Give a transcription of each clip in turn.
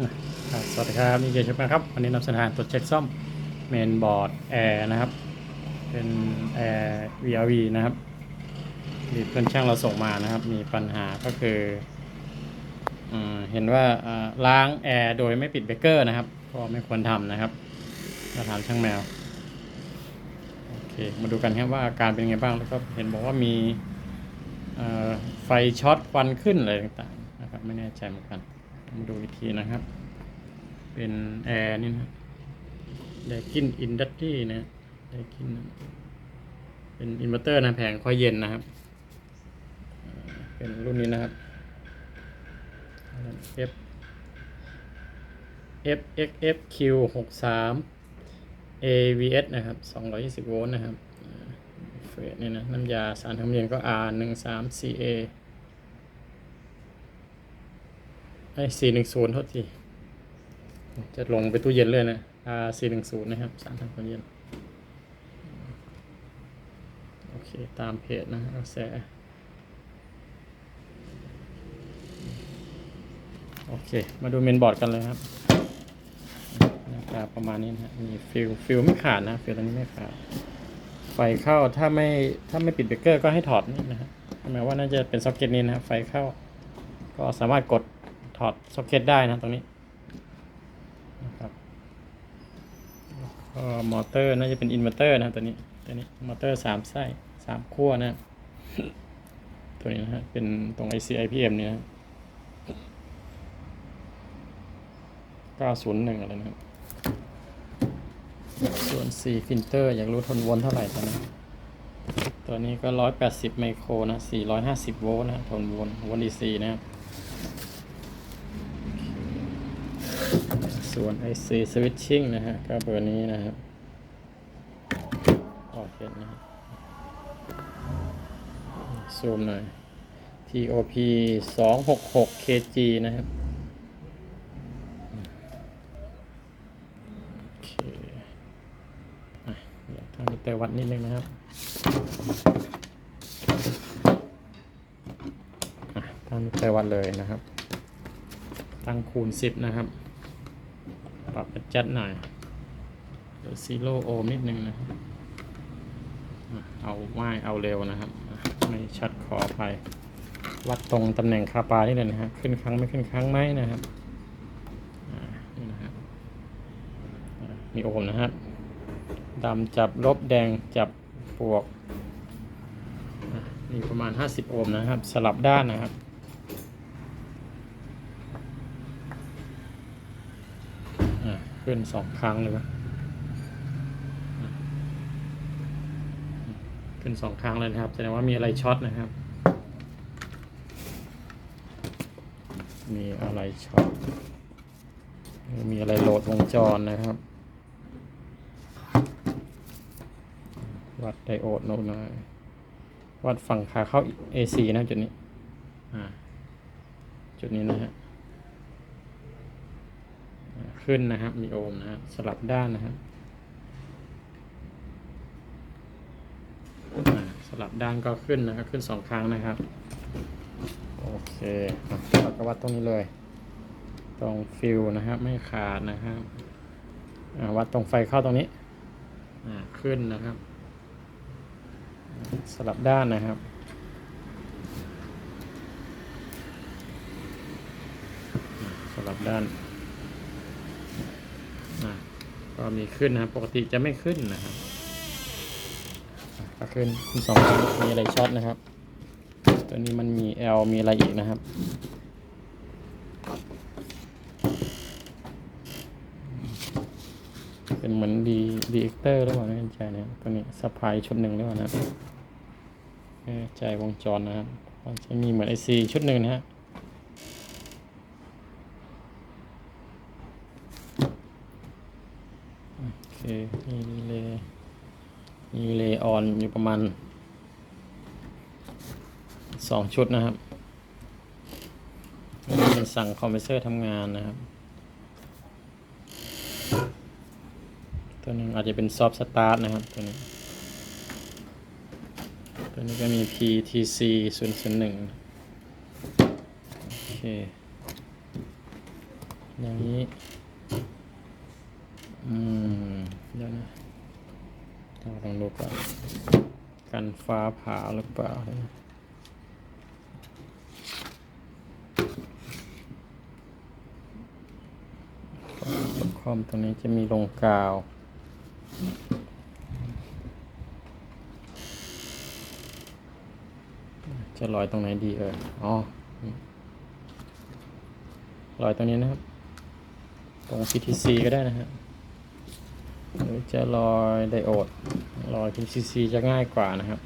ครับสวัสดีครับนี่เจชุบนะครับ วันนี้นำเสนอตรวจเช็คซ่อมเมนบอร์ดแอร์นะครับ เป็นแอร์ VRV นะครับที่เพื่อนช่างเราส่งมานะครับ มีปัญหาก็คืออเห็นว่าล้างแอร์โดยไม่ปิดเบรกเกอร์นะครับ ก็ไม่ควรทำนะครับมาถามช่างแมว โอเค มาดูกันครับว่าอาการเป็นไงบ้างแล้วก็เห็นบอกว่ามีไฟช็อตควันขึ้นอะไรต่างๆนะครับไม่แน่ใจเหมือนกัน มาดูอีกทีนะครับ เป็นแอร์นี่นะไดกินอินดัสตี้นะไดกินนะเป็นอินเวอร์เตอร์นะแผงคอยเย็นนะครับ เป็นรุ่นนี้นะครับ F F X F Q 6 3 AVS นะครับ 220 โวลต์นะครับ เฟสเนี่ยนะ น้ำยาสารทำเย็นก็ R 1 3 4 A ไอ้410โทษทีจะลงไปตู้เย็นเลยนะ R 4 1 0นะครับสารทำความเย็น โอเค ตามเพจนะกระแสโอเค มาดูเมนบอร์ดกันเลยครับหน้าตาประมาณนี้นะมีฟิลฟิลไม่ขาดนะ ฟิลตอนนี้ไม่ขาด ไฟเข้าถ้าไม่ถ้าไม่ปิดเบรกเกอร์ก็ให้ถอดนี่นะฮะหมายว่าน่าจะเป็นซ็อกเก็ตนี้นะไฟเข้า ก็สามารถกด ถอดซ็อกเก็ตได้นะตรงนี้นะครับก็มอเตอร์น่าจะเป็นอินเวอร์เตอร์นะตัวนี้ตัวนี้มอเตอร์สามไส้สามขั้วนะตัวนี้นะฮะเป็นตรง IC IPM เนี่ยเก้าศูนะ901อะไรนะครับส่วน4ฟิลเตอร์อยากรู้ทนวนเท่าไหร่ตอนนี้ตัวนี้ก็180ไมโครนะ450โวลต์นะทนวนวน DC นะครับ ส่วน IC switching นะฮะก็เบอร์นี้นะครับโอเคนะซูมหน่อย TOP 266 kg นะครับโอเคอะเดี๋ยวทำมิเตอร์วัดนิดนึงนะครับอะทำมิเตอร์วัดเลยนะครับ ตั้งคูณ 10 นะครับ ปรับจัดหน่อยเดี๋ยวซีโร่โอมนิดนึงนะครับเอาง่ายเอาเร็วนะครับ ไม่ชัดขอไป วัดตรงตำแหน่งคาปานี่เลยนะฮะขึ้นครั้งไม่ขึ้นครั้งไหมนะครับนี่นะครับมีโอห์มนะครับดำจับลบแดงจับบวกอะมีประมาณ 50 โอห์มนะครับ สลับด้านนะครับ อะ ขึ้นสองครั้งเลยวะอะขึ้นสองครั้งเลยนะครับแสดงว่ามีอะไรช็อตนะครับ มีอะไรช็อตมีอะไรโหลดวงจรนะครับ วัดไดโอดโน้ตหน่อยวัดฝั่งขาเข้า AC นะจุดนี้อ่าจุดนี้นะฮะ ขึ้นนะครับ มีโอห์มนะครับสลับด้านนะครับอ่าสลับด้านก็ขึ้นนะครับ ขึ้นสองครั้งนะครับ โอเคอเราก็วัดตรงนี้เลย ตรงฟิลนะครับ ไม่ขาดนะครับอ่าวัดตรงไฟเข้าตรงนี้อ่าขึ้นนะครับ สลับด้านนะครับสลับด้าน ก็มีขึ้นนะครับปกติจะไม่ขึ้นนะครับอะก็ขึ้นขึ้นสองครั้งมีอะไรช็อตนะครับ ตัวนี้มันมี L มีอะไรอีกนะครับเป็นเหมือนดีดีเอ็กเตอร์หรือเปล่าไม่แน่ใจนะตัวนี้สปายชุดหนึ่งหรือเปล่านะไม่แน่ใจวงจรนะครับมันจะมีเหมือนไอซีชุดหนึ่งนะฮะ โอเคมีรีเลย์มีรีเลย์ออนอยู่ประมาณสองชุดนะครับอันนี้เป็นสั่งคอมเพรสเซอร์ทำงานนะครับ ตัวนึงอาจจะเป็นซอฟต์สตาร์ทนะครับตัวนี้ ตัวนี้ก็มี PTC 0 0 1โอเคอย่างนี้ อืมเดี๋ยวนะเราลองดูก่อนกันฟ้าผ่าหรือเปล่าคอมตรงนี้จะมีลงกาวจะลอยตรงไหนดีเอออ๋อลอยตรงนี้นะครับ ตรง PTC ก็ได้นะฮะ หรือจะลอยไดโอดลอย PTC จะง่ายกว่านะครับ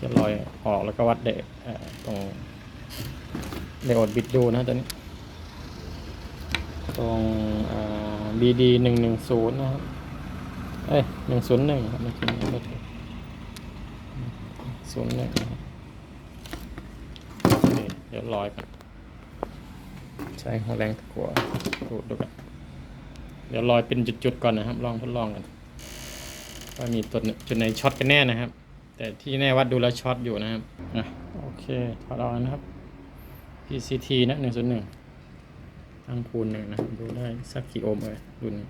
จะลอยออกแล้วก็วัดเดเอ่อตรงไดโอดบิดดูนะตัวนี้ ตรงอ่า BD หนึ่งหนึ่งศูนย์นะครับ เอ้ยหนึ่งศูนย์หนึ่งครับเมื่อกี้นี้ศูนย์หนึ่งเดี๋ยวลอยกันใช้หัวแรงตะกัวดูดูกัน เดี๋ยวลอยเป็นจุดๆก่อนนะครับ ลองทดลองกันว่ามีตัวจุดไหนช็อตกันแน่นะครับ แต่ที่แน่วัดดูแล้วช็อตอยู่นะครับอะโอเคถอดออกนะครับ PCT นะหนึ่งศูนย์หนึ่งตั้งคูณหนึ่งนะดูได้สักกี่โอห์มเลยรุ่นนี้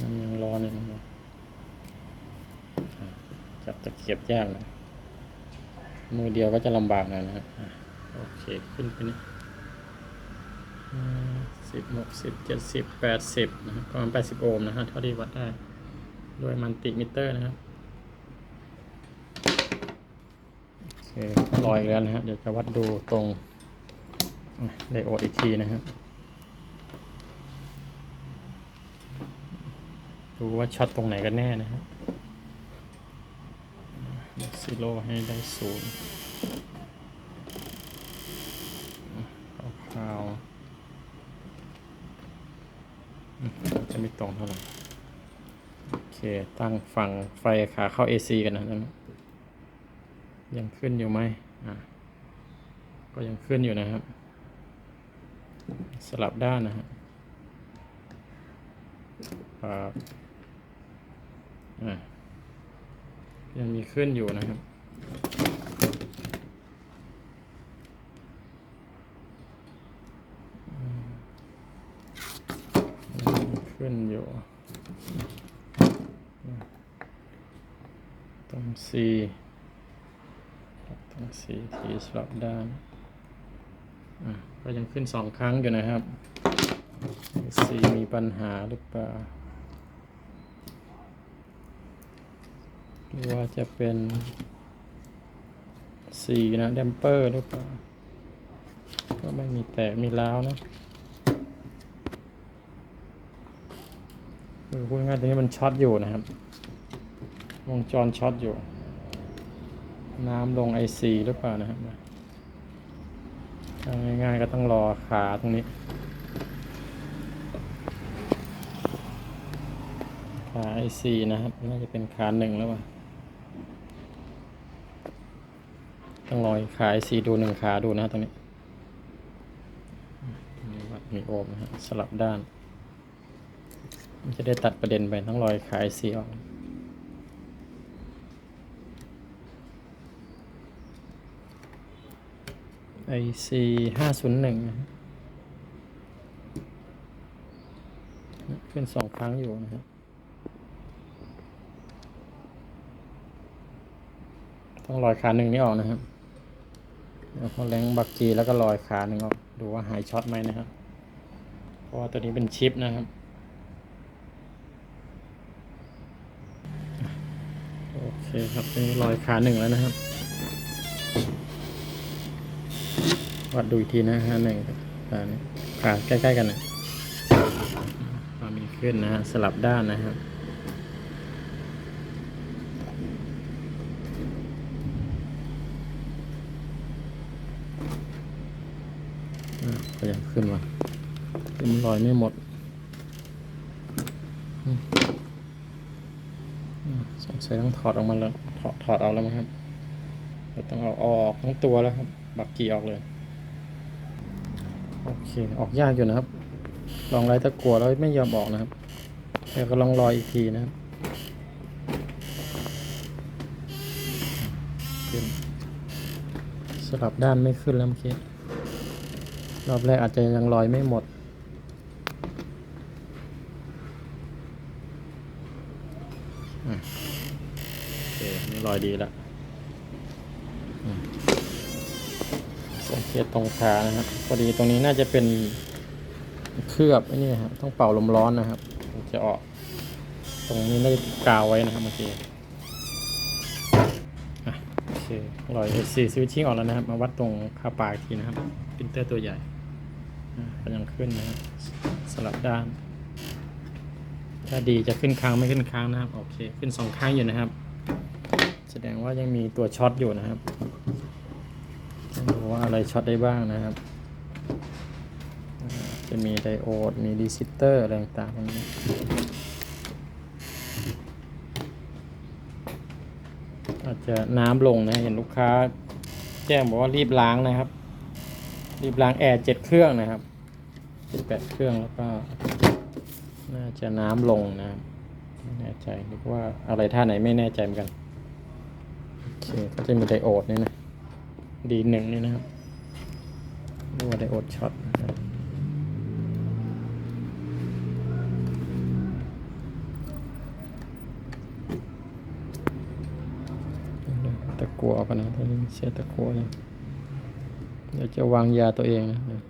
ยังร้อนอยู่นะครับอะจับตะ เกียบยากนะมือเดียวก็จะลำบากหน่อยนะครับอะโอเคขึ้นไปนี่สิบหกสิบเจ็ดสิบแปดสิบนะครับประมาณแปดสิบโอห์มนะฮะเท่าที่วัดได้ ด้วยมันติมิเตอร์นะครับโอเคลอยอีกแล้วนะฮะเดี๋ยวจะวัดดูตรงไดโอดอีกทีนะครับดูว่าช็อตตรงไหนกันแน่นะครับ ซิโลให้ได้ศูนย์คร่าวๆจะไม่ตรงเท่าไหร่ โอเค ตั้งฝั่งไฟขาเข้า AC กันนะนั้นยังขึ้นอยู่ไหมอะก็ยังขึ้นอยู่นะครับ สลับด้านนะฮะครับอะ ยังมีขึ้นอยู่นะครับ ขึ้นอยู่ตรง C ตรง C ทีสลับด้านก็ยังขึ้นสองครั้งอยู่นะครับ C มีปัญหาหรือเปล่า หรือว่าจะเป็น C นะแดมเปอร์หรือเปล่าก็ไม่มีแตกมีร้าวนะคือพูดง่ายตรงนี้มันช็อตอยู่นะครับ วงจรช็อตอยู่ น้ำลงไอซีหรือเปล่านะครับง่ายๆก็ต้องรอขาตรงนี้ขาไอซีนะครับ น่าจะเป็นขาหนึ่งแล้วป่ะ ต้องรออีกขาไอซีดูหนึ่งขาดูนะตรงนี้มีวัดมีโอมนะฮะสลับด้าน มันจะได้ตัดประเด็นไปต้งรออีกขาไอซีออกไอซีห้าศูนย์หนึ่งขึ้นสองครั้งอยู่นะครับต้องลอยขาหนึ่งนี้ออกนะครับ เดี๋ยวพอแรงบักกีแล้วก็ลอยขาหนึ่งออกดูว่าหายช็อตไหมนะครับ เพราะว่าตัวนี้เป็นชิปนะครับโอเคครับนี่ลอยขาหนึ่งแล้วนะครับวัดดูอีกทีนะฮะหนึ่งขานี้ขาใกล้ ๆ กันนะความมีขึ้นนะฮะสลับด้านนะครับอะ ก็ยังขึ้นมาขึ้นลอยไม่หมดสงสัยต้องถอดออกมาแล้ว ถอดถอดเอาแล้วมั้งครับเดี๋ยวต้องเอาออกทั้งตัวแล้วครับ บักกี้ออกเลย โอเค ออกยากอยู่นะครับ ลองไล่ตะกัวแล้วไม่ยอมออกนะครับเดี๋ยวก็ลองรอยอีกทีนะครับขึ้นสลับด้านไม่ขึ้นแล้วเมื่อกี้ รอบแรกอาจจะยังลอยไม่หมด โอเคนี่ลอยดีแล้วอืมสังเกตตรงขานะครับพอดีตรงนี้น่าจะเป็นเคลือบไอ้นี่ครับต้องเป่าลมร้อนนะครับจะออก ตรงนี้น่าจะกาวไว้นะครับเมื่อกี้โอเคลอยสี่สวิตชิ่งออกแล้วนะครับ มาวัดตรงค่าปลายอีกทีนะครับปรินเตอร์ตัวใหญ่ ก็ยังขึ้นนะครับสลับด้าน ถ้าดีจะขึ้นค้างไม่ขึ้นค้างนะครับ โอเค ขึ้นสองข้างอยู่นะครับ แสดงว่ายังมีตัวช็อตอยู่นะครับดูว่าอะไรช็อตได้บ้างนะครับ จะมีไดโอด มีรีซิสเตอร์อะไรต่างๆนี้อาจจะน้ำลงนะ เห็นลูกค้า แจ้งบอกว่ารีบล้างนะครับ รีบล้างแอร์เจ็ดเครื่องนะครับเจ็ดแปดเครื่องแล้วก็ น่าจะน้ำลงนะไม่แน่ใจหรือว่าอะไรท่าไหนไม่แน่ใจเหมือนกันโอเคก็จะมีไดโอดนี่นะดีหนึ่งนี่นะครับเรียกว่าไดโอดช็อตนะครับตะกัวกันนะตอนนี้เสียตะกัวเลย เดี๋ยวจะวางยาตัวเองนะ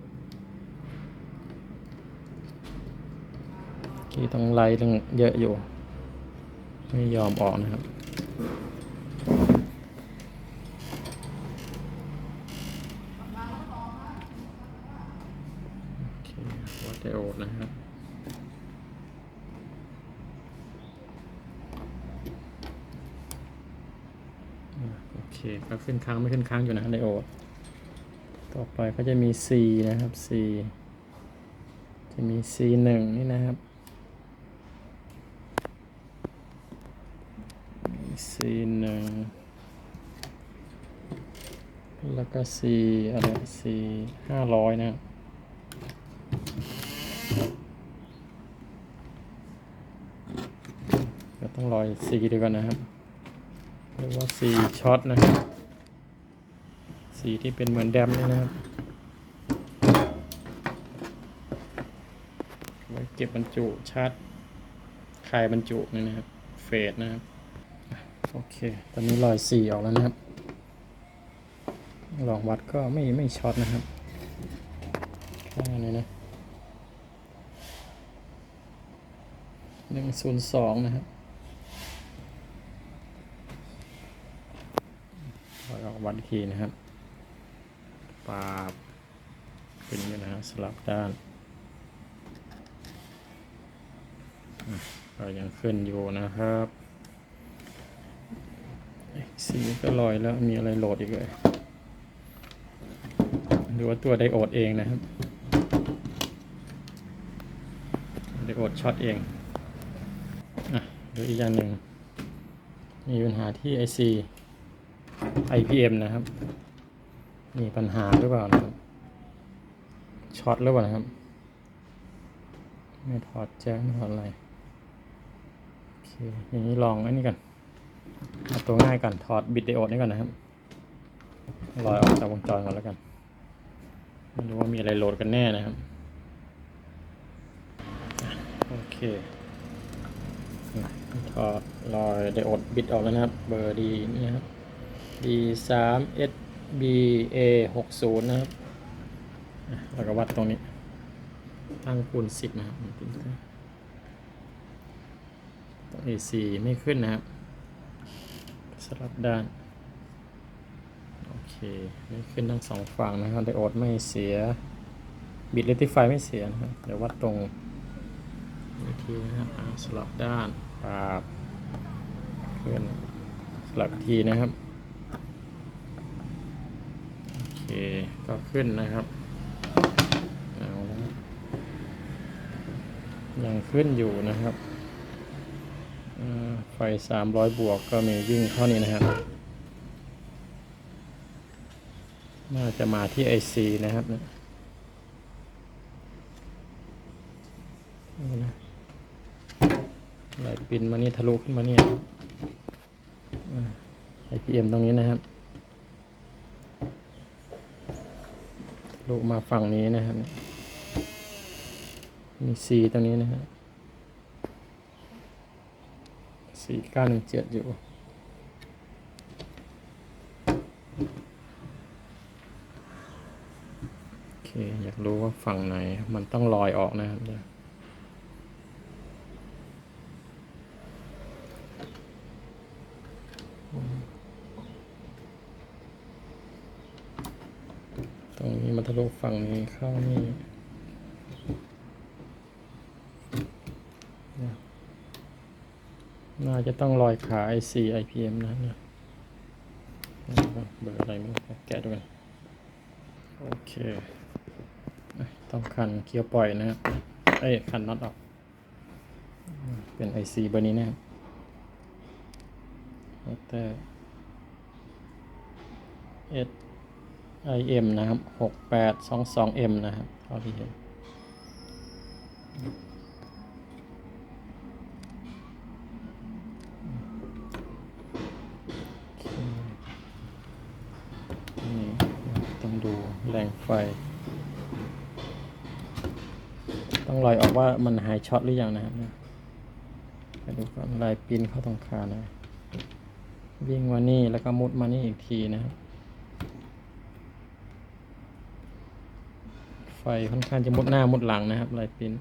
ที่ต้องไล่ตั้งเยอะอยู่ ไม่ยอมออกนะครับโอเควัดไดโอดนะครับโอเคก็ขึ้นค้างไม่ขึ้นค้างอยู่นะไดโอด ต่อไปก็จะมี C นะครับ C จะมี C หนึ่งนี่นะครับมี C หนึ่งแล้วก็ C อะไร C ห้าร้อยนะครับก็ต้องรอย C ดีกว่อนนะครับเรียกว่า C ช็อตนะครับ สีที่เป็นเหมือนแดมนี่นะครับไว้เก็บบรรจุชาร์จคายบรรจุนี่นะครับ เฟสนะครับ โอเค ตอนนี้รอยสีออกแล้วนะครับ ลองวัดก็ไม่ไม่ช็อตนะครับแค่นี้นะหนึ่งศูนย์สองนะครับลอยออกวัดทีนะครับ ปาบขึ้นอยู่นะฮะสลับด้านก็ยังขึ้นอยู่นะครับสีก็ลอยแล้วมีอะไรโหลดอีกเลยหรือว่าตัวไดโอดเองนะครับไดโอดช็อตเองอะหรืออีกอย่างหนึ่งมีปัญหาที่ IC IPM นะครับ มีปัญหาหรือเปล่านะครับช็อตหรือเปล่านะครับ ไม่ถอดแจ้งไม่ถอดอะไรโอเคอย่างนี้ลองอันนี้กันเอาตัวง่ายกันถอดบิดไดโอดนี่ก่อนนะครับลอยออกจากวงจรก่อนแล้วกันไม่รู้ว่ามีอะไรโหลดกันแน่นะครับโอเคถอดลอยไดโอดบิดออกแล้วนะครับ เบอร์ดีนี่ครับ D สาม S B A หกศูนย์นะครับอะแล้วก็วัดตรงนี้ ตั้งคูณสิบนะครับตรง AC ไม่ขึ้นนะครับ สลับด้าน โอเค ไม่ขึ้นทั้งสองฝั่งนะครับไดโอดไม่เสีย บิดเลติไฟไม่เสียนะครับ เดี๋ยววัดตรงอีกทีนะครับสลับด้านปาบขึ้นสลับทีนะครับ โอเค ก็ขึ้นนะครับยังขึ้นอยู่นะครับอ่าไฟ 300 บวกก็มีวิ่งเท่านี้นะครับ น่าจะมาที่ IC นะครับเนี่ยนี่นะไหลปินมานี่ทะลุขึ้นมาเนี่ไอพีเอ็มตรงนี้นะครับทะ ลุมาฝั่งนี้นะครับมีสีตรงนี้นะฮะสี่เก้าหนึ่งเจ็ดอยู่โอเคอยากรู้ว่าฝั่งไหนมันต้องลอยออกนะครับเดี๋ยวตรงนี้มัน ทะลุฝั่งนี้เข้านี่น่าจะต้องลอยขา IC IPM นะเนี่ยเบอร์อะไรไม่รู้แกะดูกัน โอเค ต้องคันเคียวปล่อยนะเอ้ยคันน็อตออก เป็น IC เบอร์นี้นะครับแต่ S IM นะครับหกแปดสองสอง M นะครับเท่าที่เห็นนี่ต้องดูแรงไฟ ต้องลอยออกว่ามันหายช็อตหรือยังนะครับไปดูก่อนลายปินเข้าตรงคานะ วิ่งมานี่แล้วก็มุดมานี่อีกทีนะครับ ไฟค่อนข้างจะมุดหน้ามุดหลังนะครับลายปิน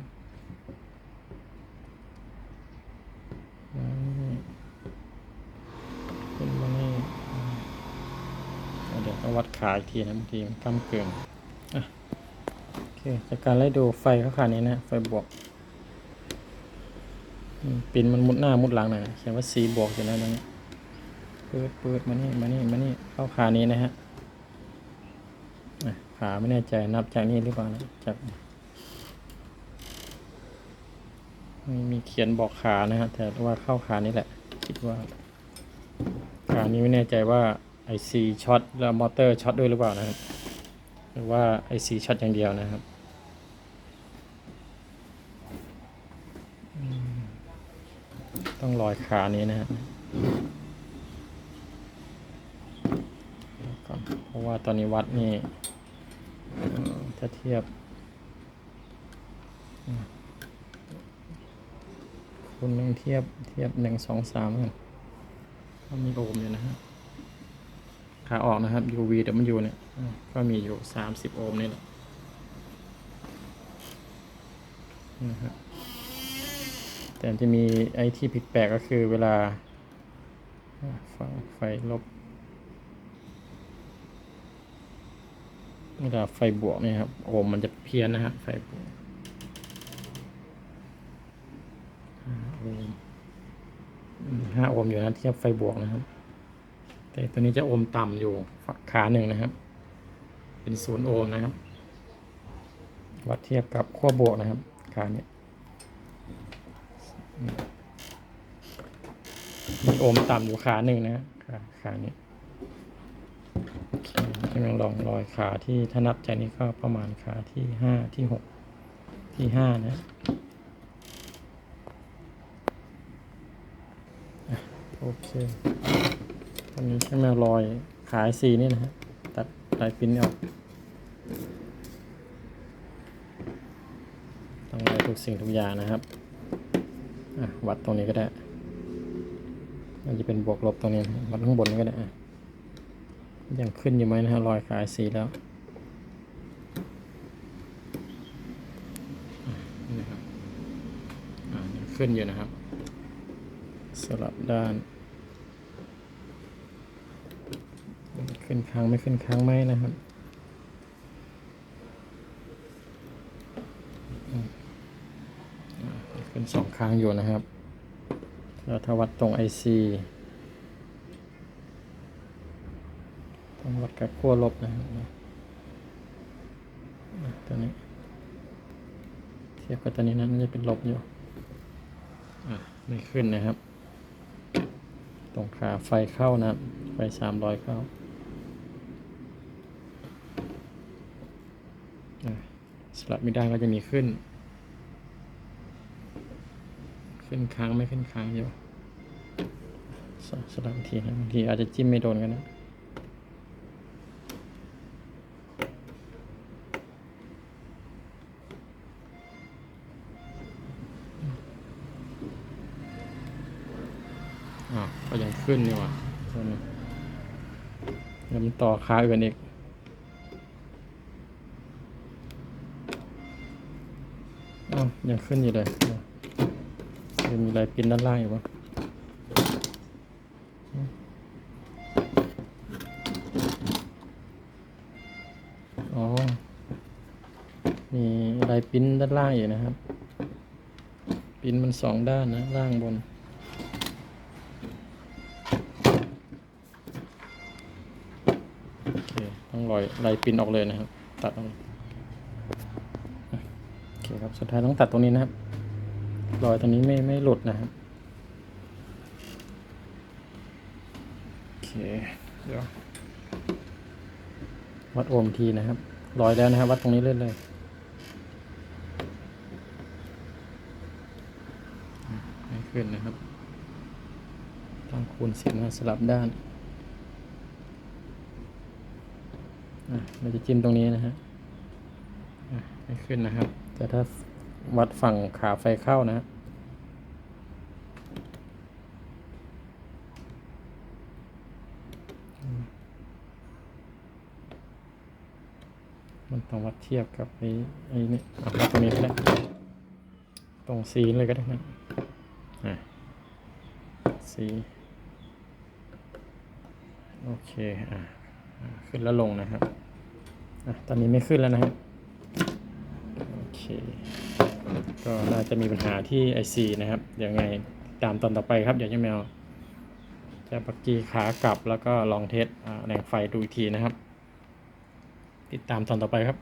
มานี่ขึ้นมานี่เดี๋ยวต้องวัดขาอีกทีนะบางทีมันก้ำเกินอะโอเคจากการไล่ดูไฟเขาขานี้นะ ไฟบวกปินมันมุดหน้ามุดหลังหน่อยนะเขียนว่าสีบวกอยู่แล้วตรงนี้เปิดเปิดมานี่มานี่มานี่เข้าขานี้นะฮะ ขาไม่แน่ใจนับจากนี้หรือเปล่านะจากไม่มีเขียนบอกขานะฮะแต่ว่าเข้าขานี้แหละ คิดว่า ขานี้ไม่แน่ใจว่าไอซีช็อตแล้วมอเตอร์ช็อตด้วยหรือเปล่านะครับหรือว่าไอซีช็อตอย่างเดียวนะครับต้องลอยขานี้นะฮะเพราะว่าตอนนี้วัดนี่ ถ้าเทียบคุณหนึ่งเทียบเทียบหนึ่งสองสามกันก็มีโอห์มอยู่นะฮะขาออกนะครับ UV เดี๋ยวมันอยู่เนี่ย ก็มีอยู่สามสิบโอห์มนี่แหละนะฮะแต่จะมีไอ้ที่ผิดแปลกก็คือเวลาไฟลบ เวลาไฟบวกเนี่ยครับโอห์มมันจะเพี้ยนนะฮะไฟบวกห้าโอห์มอืมห้าโอห์มอยู่นะเทียบไฟบวกนะครับ แต่ตัวนี้จะโอห์มต่ำอยู่ฝั่งขาหนึ่งนะครับ เป็นศูนย์โอห์มนะครับ วัดเทียบกับขั้วบวกนะครับขาเนี้ยมีโอห์มต่ำอยู่ขาหนึ่งนะขาขานี้โอเค กำลังลองรอยขาที่ถ้านับจากนี้ก็ประมาณขาที่ห้าที่หกที่ห้านะอะโอเคตอนนี้ช่างแมวรอยขายสีนี่นะฮะตัดลายปิ้นออกต้องไล่ทุกสิ่งทุกอย่างนะครับอะวัดตรงนี้ก็ได้มันจะเป็นบวกลบตรงนี้วัดข้างบนก็ได้อะ ยังขึ้นอยู่ไหมนะฮะรอยขายสีแล้วนะครับขึ้นอยู่นะครับ สลับด้าน ขึ้นค้างไม่ขึ้นค้างไหมนะครับขึ้นสองค้างอยู่นะครับแล้วถ้าวัดตรง IC ต้องวัด กับขั้วลบนะครับอะตัวนี้ เทียบกับตัวนี้นั้นจะเป็นลบอยู่อะไม่ขึ้นนะครับ ตรงขาไฟเข้านะครับ ไฟสามร้อยเข้าอะสลับไม่ได้ก็จะมีขึ้น ขึ้นค้างไม่ขึ้นค้างอยู่สลับทีนะบางทีอาจจะจิ้มไม่โดนกันนะ ขึ้นนี่ว่าตัวนี้เดี๋ยวมันต่อค้าอื่นอีกอ้าวยังขึ้นอยู่เลยเดี๋ยวเดี๋ยวมีอะไรปิ้นด้านล่างอยู่ปะอ๋อ มีอะไรปิ้นด้านล่างอยู่นะครับ ปิ้นมันสองด้านนะ ล่างบน เคต้องลอยลายปินออกเลยนะครับ ตัดออกเลยโอเคครับสุดท้ายต้องตัดตรงนี้นะครับ รอยตรงนี้ไม่ไม่หลุดนะครับโอเคเดี๋ยววัดโอห์มทีนะครับรอยแล้วนะครับ วัดตรงนี้เล่นเลยไม่ขึ้นนะครับต้งคูณสิบนะสลับด้าน อะ เราจะจิ้มตรงนี้นะฮะไม่ขึ้นนะครับ แต่ถ้าวัดฝั่งขาไฟเข้านะมันต้องวัดเทียบกับไอ้ไอ้นี่เอาวัดตรงนี้ก็ได้ตรงซีเลยก็ได้นะอะซีโอเค อะ ขึ้นแล้วลงนะครับ ตอนนี้ไม่ขึ้นแล้วนะครับโอเค ก็น่าจะมีปัญหาที่ IC นะครับเดี๋ยวไงตามตอนต่อไปครับ เดี๋ยวจะแมวจะปักกีขากลับแล้วก็ลองเทสแหล่งไฟดูอีกทีนะครับ ติดตามตอนต่อไปครับ